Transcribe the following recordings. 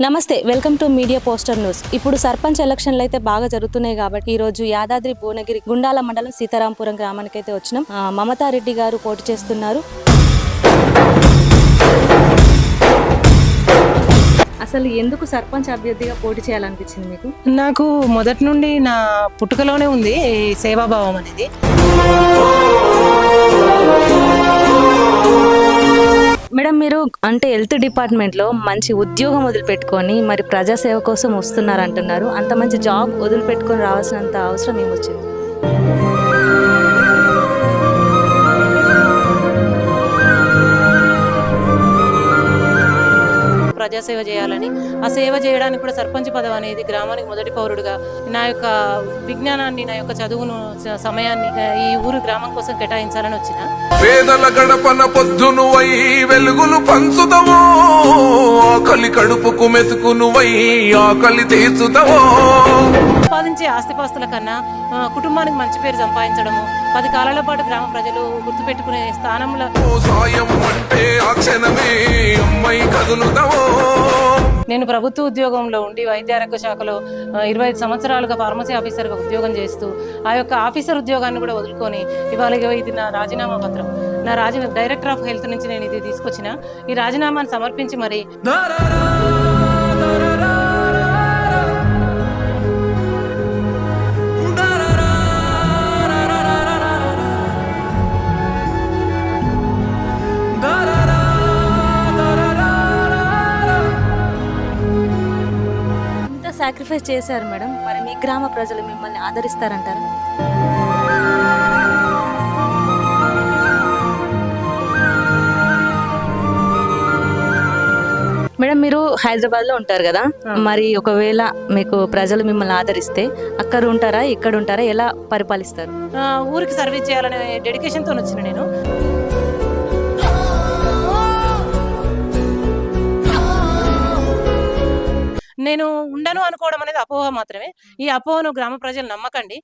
నమస్తే welcome to media poster news. ఇప్పుడు సర్పంచ్ ఎలక్షన్లు అయితే బాగా జరుగుతున్నాయి కాబట్టి ఈ రోజు యాదాద్రి భువనగిరి గుండాల మండలం సీతారాంపురం గ్రామానికి అయితే వచ్చినాం. ఆ, మమతారెడ్డి గారు పోటీ చేస్తున్నారు. అసలు ఎందుకు సర్పంచ్ అభ్యర్థిగా పోటీ చేయాలనిపించింది మీకు? నాకు మొదటి నుండి నా పుట్టుకలోనే ఉంది ఈ సేవాభావం అనేది. మేడం మీరు అంటే హెల్త్ డిపార్ట్మెంట్లో మంచి ఉద్యోగం వదిలిపెట్టుకొని మరి ప్రజాసేవ కోసం వస్తున్నారు అంటున్నారు అంత మంచి జాబ్ వదిలిపెట్టుకొని రావాల్సినంత అవసరం ఏమొచ్చింది? ప్రజాసేవ చేయాలని ఆ సేవ చేయడానికి కూడా సర్పంచ్ పదవి అనేది గ్రామానికి మొదటి పౌరుడుగా నా యొక్క విజ్ఞానాన్ని నా యొక్క చదువును సమయాన్ని ఈ ఊరు గ్రామం కోసం కేటాయించాలని వచ్చిన. పేదల గడపన పొద్దును వై వెలుగులు పంచుతమో ఆకలి కడుపుకు మెతుకును వై ఆకలి తీర్చుతవో సంపాదించే ఆస్తిపాస్తుల కన్నా కుటుంబానికి మంచి పేరు సంపాదించడము పది కాలాల పాటు గ్రామ ప్రజలు గుర్తుపెట్టుకునే స్థానంలో ఓ సాయం అంటే ఆ క్షణమే అమ్మాయి కదులుదవో. నేను ప్రభుత్వ ఉద్యోగంలో ఉండి వైద్య ఆరోగ్య శాఖలో ఇరవై ఐదు సంవత్సరాలుగా ఫార్మసీ ఆఫీసర్గా ఉద్యోగం చేస్తూ ఆ యొక్క ఆఫీసర్ ఉద్యోగాన్ని కూడా వదులుకొని ఇవాళ ఇది నా రాజీనామా పత్రం. నా రాజీ డైరెక్టర్ ఆఫ్ హెల్త్ నుంచి నేను ఇది తీసుకొచ్చిన. ఈ రాజీనామాను సమర్పించి మరి సాక్రిఫైస్ చేశారు మేడం. మరి మీ గ్రామ ప్రజలు మిమ్మల్ని ఆదరిస్తారంటారా? మేడం మీరు హైదరాబాద్లో ఉంటారు కదా? మరి ఒకవేళ మీకు ప్రజలు మిమ్మల్ని ఆదరిస్తే అక్కడ ఉంటారా ఇక్కడ ఉంటారా ఎలా పరిపాలిస్తారు? ఊరికి సర్వీస్ చేయాలనే డెడికేషన్తో వచ్చిన నేను. నేను ఉండను అనుకోవడం అనేది అపోహ మాత్రమే. ఈ అపోహను గ్రామ ప్రజలు నమ్మకండి.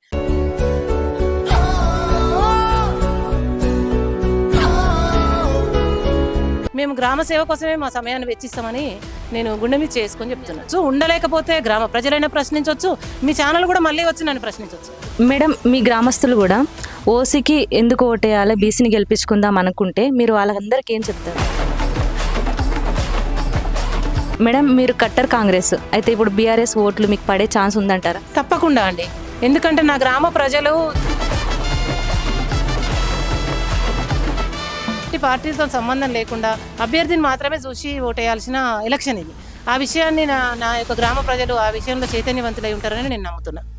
మేము గ్రామ సేవ కోసమే మా సమయాన్ని వెచ్చిస్తామని నేను గుండె మీద చేసుకొని చెప్తున్నాను సో ఉండలేకపోతే గ్రామ ప్రజలైనా ప్రశ్నించవచ్చు మీ ఛానల్ కూడా మళ్ళీ వచ్చి నన్ను ప్రశ్నించవచ్చు మేడం మీ గ్రామస్తులు కూడా ఓసీకి ఎందుకు ఓటేయాలి బీసీని గెలిపించుకుందాం అనుకుంటే మీరు వాళ్ళందరికీ ఏం చెప్తారు? మేడం మీరు కట్టర్ కాంగ్రెస్. అయితే ఇప్పుడు బీఆర్ఎస్ ఓట్లు మీకు పడే ఛాన్స్ ఉందంటారా? తప్పకుండా అండి. ఎందుకంటే నా గ్రామ ప్రజలు ఈ పార్టీలతో సంబంధం లేకుండా అభ్యర్థిని మాత్రమే చూసి ఓటేయాల్సిన ఎలక్షన్ ఇది. ఆ విషయాన్ని నా నా యొక్క గ్రామ ప్రజలు ఆ విషయంలో చైతన్యవంతులై ఉంటారని నేను నమ్ముతున్నాను